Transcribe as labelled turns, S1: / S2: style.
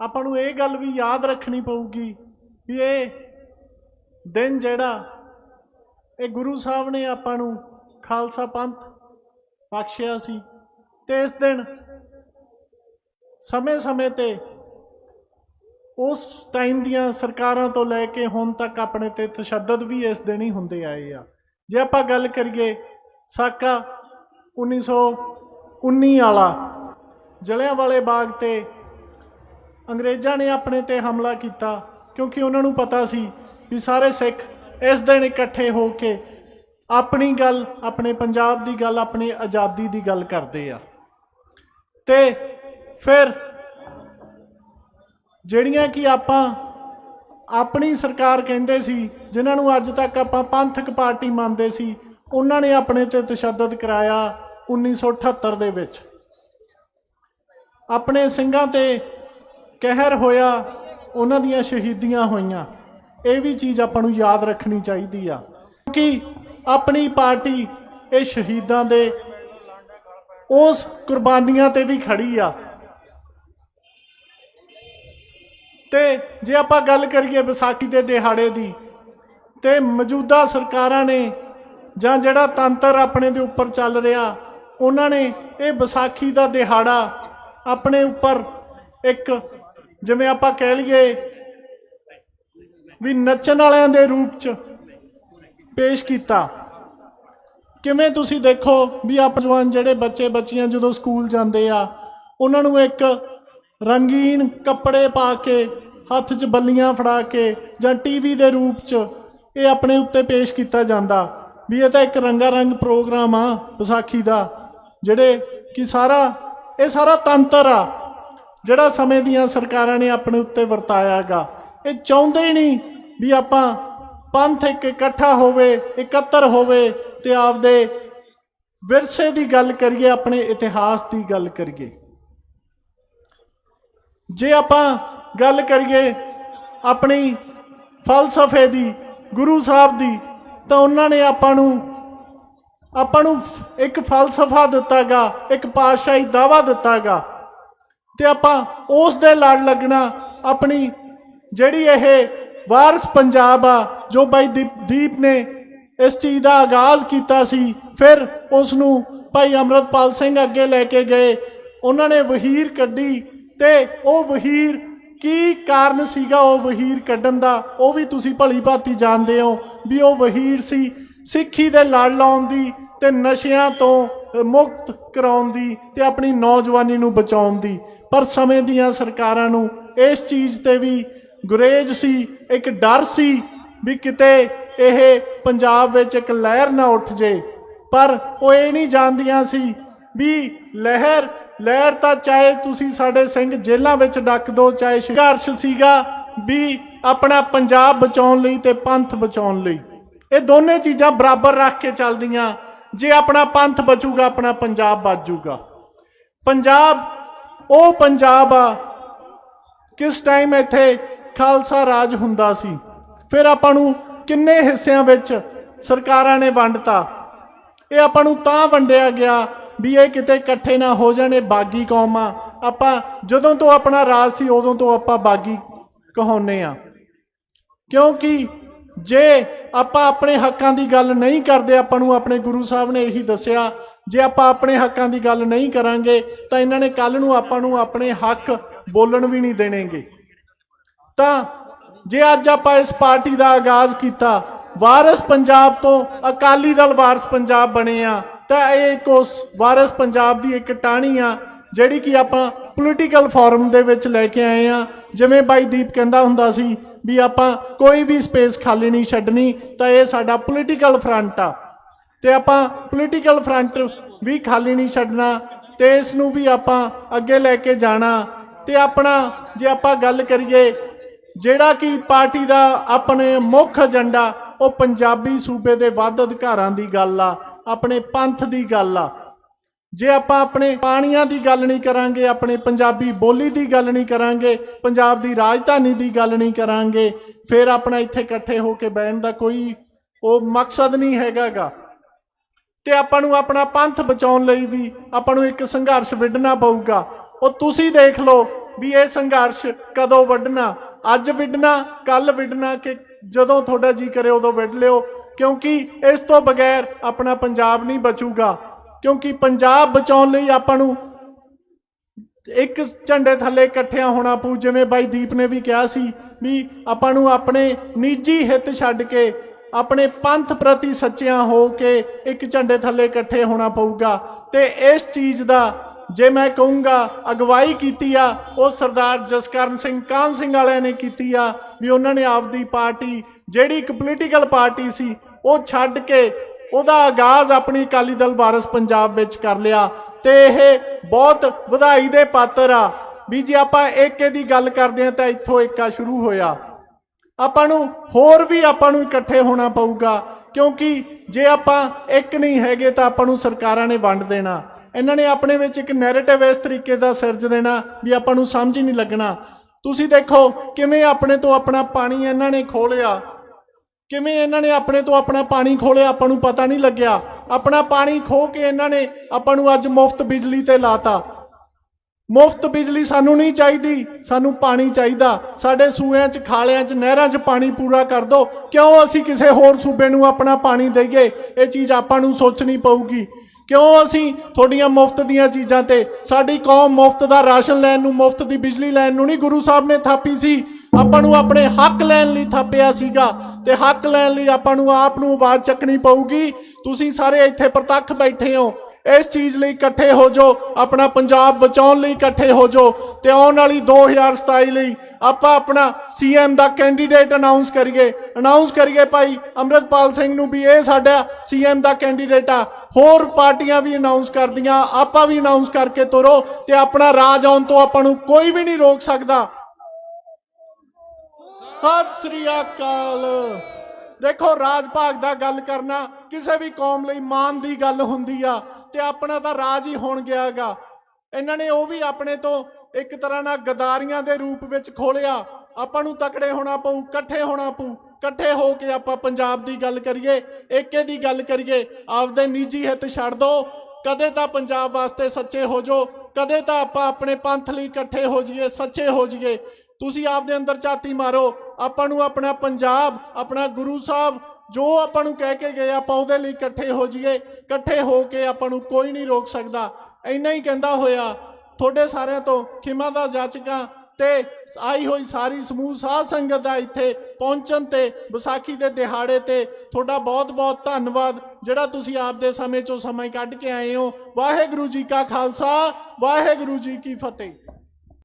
S1: ਆਪਾਂ ਨੂੰ ਇਹ ਗੱਲ ਵੀ ਯਾਦ ਰੱਖਣੀ ਪਊਗੀ ਵੀ ਇਹ ਦਿਨ ਜਿਹੜਾ, ਇਹ ਗੁਰੂ ਸਾਹਿਬ ਨੇ ਆਪਾਂ ਨੂੰ ਖਾਲਸਾ ਪੰਥ ਬਖਸ਼ਿਆ ਸੀ ਤੇ ਇਸ ਦਿਨ ਸਮੇਂ-ਸਮੇਂ ਤੇ ਉਸ ਟਾਈਮ ਦੀਆਂ ਸਰਕਾਰਾਂ ਤੋਂ ਲੈ ਕੇ ਹੁਣ ਤੱਕ ਆਪਣੇ ਤੇ ਤਸ਼ੱਦਦ ਵੀ ਇਸ ਦਿਨ ਹੀ ਹੁੰਦੇ ਆਏ ਆ। ਜੇ ਆਪਾਂ ਗੱਲ ਕਰੀਏ ਸਾਕਾ 1919 ਵਾਲਾ, ਜਲਿਆਂਵਾਲੇ ਬਾਗ ਤੇ ਅੰਗਰੇਜ਼ਾਂ ਨੇ ਆਪਣੇ ਤੇ ਹਮਲਾ ਕੀਤਾ ਕਿਉਂਕਿ ਉਹਨਾਂ ਨੂੰ ਪਤਾ ਸੀ ਵੀ ਸਾਰੇ ਸਿੱਖ ਇਸ ਦਿਨ ਇਕੱਠੇ ਹੋ ਕੇ ਆਪਣੀ ਗੱਲ, ਆਪਣੇ ਪੰਜਾਬ ਦੀ ਗੱਲ, ਆਪਣੀ ਆਜ਼ਾਦੀ ਦੀ ਗੱਲ ਕਰਦੇ ਆ। ਤੇ ਫਿਰ ਜਿਹੜੀਆਂ ਕਿ ਆਪਾਂ ਆਪਣੀ ਸਰਕਾਰ ਕਹਿੰਦੇ ਸੀ, ਜਿਨ੍ਹਾਂ ਨੂੰ ਅੱਜ ਤੱਕ ਆਪਾਂ ਪੰਥਕ ਪਾਰਟੀ ਮੰਨਦੇ ਸੀ, ਉਹਨਾਂ ਨੇ ਆਪਣੇ ਤੇ ਤਸ਼ੱਦਦ ਕਰਾਇਆ 1978 ਦੇ ਵਿੱਚ। ਆਪਣੇ ਸਿੰਘਾਂ ਤੇ ਕਹਿਰ ਹੋਇਆ, ਉਹਨਾਂ ਦੀਆਂ ਸ਼ਹੀਦੀਆਂ ਹੋਈਆਂ। ਇਹ ਵੀ ਚੀਜ਼ ਆਪਾਂ ਨੂੰ ਯਾਦ ਰੱਖਣੀ ਚਾਹੀਦੀ ਆ। ਕਿਉਂਕਿ ਆਪਣੀ ਪਾਰਟੀ ਇਹ ਸ਼ਹੀਦਾਂ ਦੇ ਉਸ ਕੁਰਬਾਨੀਆਂ ਤੇ ਵੀ ਖੜੀ ਆ। ਤੇ ਜੇ ਆਪਾਂ ਗੱਲ ਕਰੀਏ ਵਿਸਾਖੀ ਦੇ ਦਿਹਾੜੇ ਦੀ, ਤੇ ਮੌਜੂਦਾ ਸਰਕਾਰਾਂ ਨੇ ਜਾਂ ਜਿਹੜਾ ਤੰਤਰ ਆਪਣੇ ਦੇ ਉੱਪਰ ਚੱਲ ਰਿਹਾ, ਉਹਨਾਂ ਨੇ ਇਹ ਵਿਸਾਖੀ ਦਾ ਦਿਹਾੜਾ ਆਪਣੇ ਉੱਪਰ ਇੱਕ ਜਿਵੇਂ ਆਪਾਂ ਕਹਿ ਲਈਏ ਵੀ ਨੱਚਣ ਵਾਲਿਆਂ ਦੇ ਰੂਪ 'ਚ ਪੇਸ਼ ਕੀਤਾ। ਕਿਵੇਂ ਤੁਸੀਂ ਦੇਖੋ ਵੀ ਆਪ ਜਵਾਨ ਜਿਹੜੇ ਬੱਚੇ ਬੱਚੀਆਂ ਜਦੋਂ ਸਕੂਲ ਜਾਂਦੇ ਆ, ਉਹਨਾਂ ਨੂੰ ਇੱਕ ਰੰਗੀਨ ਕੱਪੜੇ ਪਾ ਕੇ, ਹੱਥ 'ਚ ਬੱਲੀਆਂ ਫੜਾ ਕੇ ਜਾਂ ਟੀਵੀ ਦੇ ਰੂਪ 'ਚ ਇਹ ਆਪਣੇ ਉੱਤੇ ਪੇਸ਼ ਕੀਤਾ ਜਾਂਦਾ। ਵੀ ਇਹ ਤਾਂ ਇੱਕ ਰੰਗਾ ਰੰਗ ਪ੍ਰੋਗਰਾਮ ਆ ਵਿਸਾਖੀ ਦਾ, ਜਿਹੜੇ ਕਿ ਸਾਰਾ, ਇਹ ਸਾਰਾ ਤੰਤਰ ਆ। ਜਿਹੜਾ ਸਮੇਂ ਦੀਆਂ ਸਰਕਾਰਾਂ ਨੇ ਆਪਣੇ ਉੱਤੇ ਵਰਤਾਇਆਗਾ ਇਹ ਚਾਹੁੰਦੇ ਹੀ ਨਹੀਂ ਵੀ ਆਪਾਂ ਪੰਥ ਇੱਕ ਇਕੱਠਾ ਹੋਵੇ, ਇਕੱਤਰ ਹੋਵੇ ਤੇ ਆਪਦੇ ਵਿਰਸੇ ਦੀ ਗੱਲ ਕਰੀਏ, ਆਪਣੇ ਇਤਿਹਾਸ ਦੀ ਗੱਲ ਕਰੀਏ। ਜੇ ਆਪਾਂ ਗੱਲ ਕਰੀਏ ਆਪਣੀ ਫਲਸਫੇ ਦੀ, ਗੁਰੂ ਸਾਹਿਬ ਦੀ, ਤਾਂ ਉਹਨਾਂ ਨੇ ਆਪਾਂ ਨੂੰ ਆਪਾਂ ਨੂੰ ਇੱਕ ਫਲਸਫਾ ਦਿੱਤਾਗਾ ਇੱਕ ਪਾਤਸ਼ਾਹੀ ਦਾਵਾ ਦਿੱਤਾਗਾ ਤੇ ਆਪਾਂ ਉਸ ਦੇ ਲੜ ਲੱਗਣਾ, ਆਪਣੀ ਜਿਹੜੀ ਇਹ ਵਾਰਸ ਪੰਜਾਬ ਆ, ਜੋ ਬਾਈ ਦੀਪ ਦੀਪ ਨੇ ਇਸ ਚੀਜ਼ ਦਾ ਆਗਾਜ਼ ਕੀਤਾ ਸੀ, ਫਿਰ ਉਸ ਨੂੰ ਭਾਈ ਅਮਰਤਪਾਲ ਸਿੰਘ ਅੱਗੇ ਲੈ ਕੇ ਗਏ। ਉਹਨਾਂ ਨੇ ਵਹੀਰ ਕੱਢੀ ਤੇ ਉਹ ਵਹੀਰ ਕੀ ਕਾਰਨ ਸੀਗਾ ਉਹ ਵਹੀਰ ਕੱਢਣ ਦਾ? ਉਹ ਵੀ ਤੁਸੀਂ ਭਲੀ ਭਾਤੀ ਜਾਣਦੇ ਹੋ ਵੀ ਉਹ ਵਹੀਰ ਸੀ, ਸਿੱਖੀ ਦੇ ਲੜ ਲਾਉਣ ਦੀ ਤੇ ਨਸ਼ਿਆਂ ਤੋਂ ਮੁਕਤ ਕਰਾਉਣ ਦੀ ਤੇ ਆਪਣੀ ਨੌਜਵਾਨੀ ਨੂੰ ਬਚਾਉਣ ਦੀ। ਪਰ ਸਮੇਂ ਦੀਆਂ ਸਰਕਾਰਾਂ ਨੂੰ ਇਸ ਚੀਜ਼ ਤੇ ਵੀ ਗੁਰੇਜ ਸੀ, ਇੱਕ ਡਰ ਸੀ ਵੀ ਕਿਤੇ ਇਹ ਪੰਜਾਬ ਵਿੱਚ ਇੱਕ ਲਹਿਰ ਨਾ ਉੱਠ ਜੇ। ਪਰ ਉਹ ਇਹ ਨਹੀਂ ਜਾਣਦੀਆਂ ਸੀ ਵੀ ਲਹਿਰ ਲਹਿਰ ਤਾਂ ਚਾਹੇ ਤੁਸੀਂ ਸਾਡੇ ਸਿੰਘ ਜੇਲ੍ਹਾਂ ਵਿੱਚ ਡੱਕ ਦੋ, ਚਾਹੇ ਸੰਘਰਸ਼ ਸੀਗਾ ਵੀ ਆਪਣਾ ਪੰਜਾਬ ਬਚਾਉਣ ਲਈ ਤੇ ਪੰਥ ਬਚਾਉਣ ਲਈ। ਇਹ ਦੋਨੇ ਚੀਜ਼ਾਂ ਬਰਾਬਰ ਰੱਖ ਕੇ ਚੱਲਦੀਆਂ। ਜੇ ਆਪਣਾ ਪੰਥ ਬਚੂਗਾ, ਆਪਣਾ ਪੰਜਾਬ ਬਚ ਜਾਊਗਾ ਪੰਜਾਬ ਉਹ ਪੰਜਾਬ ਆ। ਕਿਸ ਟਾਈਮ ਇੱਥੇ ਖਾਲਸਾ ਰਾਜ ਹੁੰਦਾ ਸੀ? ਫਿਰ ਆਪਾਂ ਨੂੰ ਕਿੰਨੇ ਹਿੱਸਿਆਂ ਵਿੱਚ ਸਰਕਾਰਾਂ ਨੇ ਵੰਡਤਾ? ਇਹ ਆਪਾਂ ਨੂੰ ਤਾਂ ਵੰਡਿਆ ਗਿਆ ਵੀ ਇਹ ਕਿਤੇ ਇਕੱਠੇ ਨਾ ਹੋ ਜਾਣੇ ਬਾਗੀ ਕੌਮਾਂ ਆਪਾਂ ਜਦੋਂ ਤੋਂ ਆਪਣਾ ਰਾਜ ਸੀ, ਉਦੋਂ ਤੋਂ ਆਪਾਂ ਬਾਗੀ ਕਹਾਉਨੇ ਆ। ਕਿਉਂਕਿ ਜੇ ਆਪਾਂ ਆਪਣੇ ਹੱਕਾਂ ਦੀ ਗੱਲ ਨਹੀਂ ਕਰਦੇ, ਆਪਾਂ ਨੂੰ ਆਪਣੇ ਗੁਰੂ ਸਾਹਿਬ ਨੇ ਇਹੀ ਦੱਸਿਆ ਜੇ ਆਪਾਂ ਆਪਣੇ ਹੱਕਾਂ ਦੀ ਗੱਲ ਨਹੀਂ ਕਰਾਂਗੇ, ਤਾਂ ਇਹਨਾਂ ਨੇ ਕੱਲ ਨੂੰ ਆਪਾਂ ਨੂੰ ਆਪਣੇ ਹੱਕ ਬੋਲਣ ਵੀ ਨਹੀਂ ਦੇਣਗੇ। ਤਾਂ ਜੇ ਅੱਜ ਆਪਾਂ ਇਸ ਪਾਰਟੀ ਦਾ ਆਗਾਜ਼ ਕੀਤਾ, ਵਾਰਿਸ ਪੰਜਾਬ ਤੋਂ ਅਕਾਲੀ ਦਲ ਵਾਰਿਸ ਪੰਜਾਬ ਬਣੇ ਆ, ਤਾਂ ਇਹ ਇੱਕ ਉਸ ਵਾਰਿਸ ਪੰਜਾਬ ਦੀ ਇੱਕ ਟਾਹਣੀ ਆ, ਜਿਹੜੀ ਕਿ ਆਪਾਂ ਪੋਲੀਟੀਕਲ ਫੋਰਮ ਦੇ ਵਿੱਚ ਲੈ ਕੇ ਆਏ ਆ। ਜਿਵੇਂ ਬਾਈ ਦੀਪ ਕਹਿੰਦਾ ਹੁੰਦਾ ਸੀ ਵੀ ਆਪਾਂ ਕੋਈ ਵੀ ਸਪੇਸ ਖਾਲੀ ਨਹੀਂ ਛੱਡਣੀ, ਤਾਂ ਇਹ ਸਾਡਾ ਪੋਲੀਟੀਕਲ ਫਰੰਟ ਆ। ਤੇ ਆਪਾਂ ਪੋਲੀਟੀਕਲ ਫਰੰਟ ਵੀ ਖਾਲੀ ਨਹੀਂ ਛੱਡਣਾ ਤੇ ਇਸ ਨੂੰ ਵੀ ਆਪਾਂ ਅੱਗੇ ਲੈ ਕੇ ਜਾਣਾ ਤੇ ਆਪਣਾ ਜੇ ਆਪਾਂ ਗੱਲ ਕਰੀਏ ਜਿਹੜਾ ਕਿ ਪਾਰਟੀ ਦਾ ਆਪਣੇ ਮੁੱਖ ਏਜੰਡਾ ਉਹ ਪੰਜਾਬੀ ਸੂਬੇ ਦੇ ਵੱਧ ਅਧਿਕਾਰਾਂ ਦੀ ਗੱਲ ਆ, ਆਪਣੇ ਪੰਥ ਦੀ ਗੱਲ ਆ। ਜੇ ਆਪਾਂ ਆਪਣੇ ਪਾਣੀਆਂ ਦੀ ਗੱਲ ਨਹੀਂ ਕਰਾਂਗੇ, ਆਪਣੇ ਪੰਜਾਬੀ ਬੋਲੀ ਦੀ ਗੱਲ ਨਹੀਂ ਕਰਾਂਗੇ, ਪੰਜਾਬ ਦੀ ਰਾਜਧਾਨੀ ਦੀ ਗੱਲ ਨਹੀਂ ਕਰਾਂਗੇ, ਫਿਰ ਆਪਣਾ ਇੱਥੇ ਇਕੱਠੇ ਹੋ ਕੇ ਬਹਿਣ ਦਾ ਕੋਈ ਉਹ ਮਕਸਦ ਨਹੀਂ ਹੈਗਾਗਾ। ਤੇ ਆਪਾਂ ਨੂੰ ਆਪਣਾ ਪੰਥ ਬਚਾਉਣ ਲਈ ਵੀ ਆਪਾਂ ਨੂੰ ਇੱਕ ਸੰਘਰਸ਼ ਵਿੱਢਣਾ ਪਊਗਾ। ਉਹ ਤੁਸੀਂ ਦੇਖ ਲਓ ਵੀ ਇਹ ਸੰਘਰਸ਼ ਕਦੋਂ ਵੱਢਣਾ। ਅੱਜ ਵਿੱਢਣਾ ਕੱਲ ਵਿੱਢਣਾ ਕਿ ਜਦੋਂ ਤੁਹਾਡਾ ਜੀ ਕਰੇ ਉਦੋਂ ਵਿੱਢ ਲਿਓ। ਕਿਉਂਕਿ ਇਸ ਤੋਂ ਬਗੈਰ ਆਪਣਾ ਪੰਜਾਬ ਨਹੀਂ ਬਚੂਗਾ। ਕਿਉਂਕਿ ਪੰਜਾਬ ਬਚਾਉਣ ਲਈ ਆਪਾਂ ਨੂੰ ਇੱਕ ਝੰਡੇ ਥੱਲੇ ਇਕੱਠਿਆਂ ਹੋਣਾ ਪਊ। ਜਿਵੇਂ ਬਾਈ ਦੀਪ ਨੇ ਵੀ ਕਿਹਾ ਸੀ ਵੀ ਆਪਾਂ ਨੂੰ ਆਪਣੇ ਨਿੱਜੀ ਹਿੱਤ ਛੱਡ ਕੇ ਆਪਣੇ ਪੰਥ ਪ੍ਰਤੀ ਸੱਚਿਆਂ ਹੋ ਕੇ ਇੱਕ ਝੰਡੇ ਥੱਲੇ ਇਕੱਠੇ ਹੋਣਾ ਪਊਗਾ। ਤੇ ਇਸ ਚੀਜ਼ ਦਾ ਜੇ ਮੈਂ ਕਹੂੰਗਾ, ਅਗਵਾਈ ਕੀਤੀ ਆ, ਉਹ ਸਰਦਾਰ ਜਸਕਰਨ ਸਿੰਘ ਕਾਨ ਸਿੰਘ ਵਾਲਿਆਂ ਨੇ ਕੀਤੀ ਆ, ਵੀ ਉਹਨਾਂ ਨੇ ਆਪਦੀ ਪਾਰਟੀ, ਜਿਹੜੀ ਇੱਕ ਪੋਲੀਟੀਕਲ ਪਾਰਟੀ ਸੀ, ਉਹ ਛੱਡ ਕੇ ਉਹਦਾ ਆਗਾਜ਼ ਆਪਣੀ ਅਕਾਲੀ ਦਲ ਵਾਰਸ ਪੰਜਾਬ ਵਿੱਚ ਕਰ ਲਿਆ। ਤੇ ਇਹ ਬਹੁਤ ਵਧਾਈ ਦੇ ਪਾਤਰ ਆ। ਵੀ ਜੇ ਆਪਾਂ ਏਕੇ ਦੀ ਗੱਲ ਕਰਦੇ ਆ ਤਾਂ ਇੱਥੋਂ ਏਕਾ ਸ਼ੁਰੂ ਹੋਇਆ। ਆਪਾਂ ਨੂੰ ਹੋਰ ਵੀ ਆਪਾਂ ਨੂੰ ਇਕੱਠੇ ਹੋਣਾ ਪਊਗਾ, ਕਿਉਂਕਿ ਜੇ ਆਪਾਂ ਇੱਕ ਨਹੀਂ ਹੈਗੇ ਤਾਂ ਆਪਾਂ ਨੂੰ ਸਰਕਾਰਾਂ ਨੇ ਵੰਡ ਦੇਣਾ। ਇਹਨਾਂ ਨੇ ਆਪਣੇ ਵਿੱਚ ਇੱਕ ਨੈਰੇਟਿਵ ਇਸ ਤਰੀਕੇ ਦਾ ਸਿਰਜ ਦੇਣਾ ਵੀ ਆਪਾਂ ਨੂੰ ਸਮਝ ਹੀ ਨਹੀਂ ਲੱਗਣਾ। ਤੁਸੀਂ ਦੇਖੋ ਕਿਵੇਂ ਆਪਣੇ ਤੋਂ ਆਪਣਾ ਪਾਣੀ ਇਹਨਾਂ ਨੇ ਖੋਲਿਆ। ਕਿਵੇਂ ਇਹਨਾਂ ਨੇ ਆਪਣੇ ਤੋਂ ਆਪਣਾ ਪਾਣੀ ਖੋਲਿਆ ਆਪਾਂ ਨੂੰ ਪਤਾ ਨਹੀਂ ਲੱਗਿਆ। ਆਪਣਾ ਪਾਣੀ ਖੋ ਕੇ ਇਹਨਾਂ ਨੇ ਆਪਾਂ ਨੂੰ ਅੱਜ ਮੁਫਤ ਬਿਜਲੀ ਤੇ ਲਾਤਾ। ਮੁਫਤ ਬਿਜਲੀ ਸਾਨੂੰ ਨਹੀਂ ਚਾਹੀਦੀ, ਸਾਨੂੰ ਪਾਣੀ ਚਾਹੀਦਾ। ਸਾਡੇ ਸੂਇਆਂ 'ਚ, ਖਾਲਿਆਂ 'ਚ, ਨਹਿਰਾਂ 'ਚ ਪਾਣੀ ਪੂਰਾ ਕਰ ਦਿਓ ਕਿਉਂ ਅਸੀਂ ਕਿਸੇ ਹੋਰ ਸੂਬੇ ਨੂੰ ਆਪਣਾ ਪਾਣੀ ਦਈਏ? ਇਹ ਚੀਜ਼ ਆਪਾਂ ਨੂੰ ਸੋਚਣੀ ਪਊਗੀ। ਕਿਉਂ ਅਸੀਂ ਤੁਹਾਡੀਆਂ ਮੁਫਤ ਦੀਆਂ ਚੀਜ਼ਾਂ ਤੇ, ਸਾਡੀ ਕੌਮ ਮੁਫਤ ਦਾ ਰਾਸ਼ਨ ਲੈਣ ਨੂੰ, ਮੁਫਤ ਦੀ ਬਿਜਲੀ ਲੈਣ ਨੂੰ ਨਹੀਂ ਗੁਰੂ ਸਾਹਿਬ ਨੇ ਥਾਪੀ ਸੀ? ਆਪਾਂ ਨੂੰ ਆਪਣੇ ਹੱਕ ਲੈਣ ਲਈ ਥਾਪਿਆ ਸੀਗਾ ਤੇ ਹੱਕ ਲੈਣ ਲਈ ਆਪਾਂ ਨੂੰ ਆਪ ਨੂੰ ਆਵਾਜ਼ ਚੱਕਣੀ ਪਊਗੀ। ਤੁਸੀਂ ਸਾਰੇ ਇੱਥੇ ਪ੍ਰਤੱਖ ਬੈਠੇ ਹੋ। ਇਸ ਚੀਜ਼ ਲਈ ਇਕੱਠੇ ਹੋ ਜਾਓ, ਆਪਣਾ ਪੰਜਾਬ ਬਚਾਉਣ ਲਈ ਇਕੱਠੇ ਹੋ ਜਾਓ ਤੇ ਆਉਣ ਵਾਲੀ 2027 ਲਈ ਆਪਾਂ ਆਪਣਾ ਸੀਐਮ ਦਾ ਕੈਂਡੀਡੇਟ ਅਨਾਉਂਸ ਕਰੀਏ। ਅਨਾਉਂਸ ਕਰੀਏ ਭਾਈ, ਅਮਰਤਪਾਲ ਸਿੰਘ ਨੂੰ ਵੀ ਇਹ ਸਾਡਾ ਸੀਐਮ ਦਾ ਕੈਂਡੀਡੇਟ ਆ। ਹੋਰ ਪਾਰਟੀਆਂ ਵੀ ਅਨਾਉਂਸ ਕਰਦੀਆਂ, ਆਪਾਂ ਵੀ ਅਨਾਉਂਸ ਕਰਕੇ ਤੁਰੋ ਤੇ ਆਪਣਾ ਰਾਜ ਆਉਣ ਤੋਂ ਆਪਾਂ ਨੂੰ ਕੋਈ ਵੀ ਨਹੀਂ ਰੋਕ ਸਕਦਾ। ਸਤਿ ਸ੍ਰੀ ਅਕਾਲ। ਦੇਖੋ, ਰਾਜ ਭਾਗ ਦਾ ਗੱਲ ਕਰਨਾ, ਕਿਸੇ ਵੀ ਕੌਮ ਲਈ ਮਾਣ ਦੀ ਗੱਲ ਹੁੰਦੀ ਆ। ਤੇ ਆਪਣਾ ਤਾਂ ਰਾਜ ਹੀ ਹੋਣ ਗਿਆਗਾ ਇਹਨਾਂ ਨੇ ਉਹ ਵੀ ਆਪਣੇ ਤੋਂ ਇੱਕ ਤਰ੍ਹਾਂ ਨਾਲ ਗਦਾਰੀਆਂ ਦੇ ਰੂਪ ਵਿੱਚ ਖੋਲਿਆ। ਆਪਾਂ ਨੂੰ ਤਕੜੇ ਹੋਣਾ ਪਊ, ਇਕੱਠੇ ਹੋਣਾ ਪਊ, ਇਕੱਠੇ ਹੋ ਕੇ ਆਪਾਂ ਪੰਜਾਬ ਦੀ ਗੱਲ ਕਰੀਏ, ਏਕੇ ਦੀ ਗੱਲ ਕਰੀਏ, ਆਪਦੇ ਨਿੱਜੀ ਹਿੱਤ ਛੱਡ ਦੋ। ਕਦੇ ਤਾਂ ਪੰਜਾਬ ਵਾਸਤੇ ਸੱਚੇ ਹੋ ਜਾਓ, ਕਦੇ ਤਾਂ ਆਪਾਂ ਆਪਣੇ ਪੰਥ ਲਈ ਇਕੱਠੇ ਹੋ ਜਾਈਏ, ਸੱਚੇ ਹੋ ਜਾਈਏ। ਤੁਸੀਂ ਆਪਦੇ ਅੰਦਰ ਝਾਤੀ ਮਾਰੋ, ਆਪਾਂ ਨੂੰ ਆਪਣਾ ਪੰਜਾਬ, ਆਪਣਾ ਗੁਰੂ ਸਾਹਿਬ ਜੋ ਆਪਾਂ ਨੂੰ ਕਹਿ ਕੇ ਗਏ, ਆਪਾਂ ਉਹਦੇ ਲਈ ਇਕੱਠੇ ਹੋ ਜਾਈਏ, ਇਕੱਠੇ ਹੋ ਕੇ ਆਪਾਂ ਨੂੰ ਕੋਈ ਨਹੀਂ ਰੋਕ ਸਕਦਾ। ਇੰਨਾ ਹੀ ਕਹਿੰਦਾ ਹੋਇਆ, ਤੁਹਾਡੇ ਸਾਰਿਆਂ ਤੋਂ ਖਿਮਾ ਦਾ ਜਾਚਕਾਂ ਤੇ ਆਈ ਹੋਈ ਸਾਰੀ ਸਮੂਹ, ਸਾਧ ਸੰਗਤ ਦਾ ਇੱਥੇ ਪਹੁੰਚਣ ਤੇ, ਵਿਸਾਖੀ ਦੇ ਦਿਹਾੜੇ ਤੇ ਤੁਹਾਡਾ ਬਹੁਤ-ਬਹੁਤ ਧੰਨਵਾਦ, ਜਿਹੜਾ ਤੁਸੀਂ ਆਪਦੇ ਸਮੇਂ ਚੋਂ ਸਮਾਂ ਕੱਢ ਕੇ ਆਏ ਹੋ। ਵਾਹਿਗੁਰੂ ਜੀ ਕਾ ਖਾਲਸਾ, ਵਾਹਿਗੁਰੂ ਜੀ ਕੀ ਫਤਿਹ।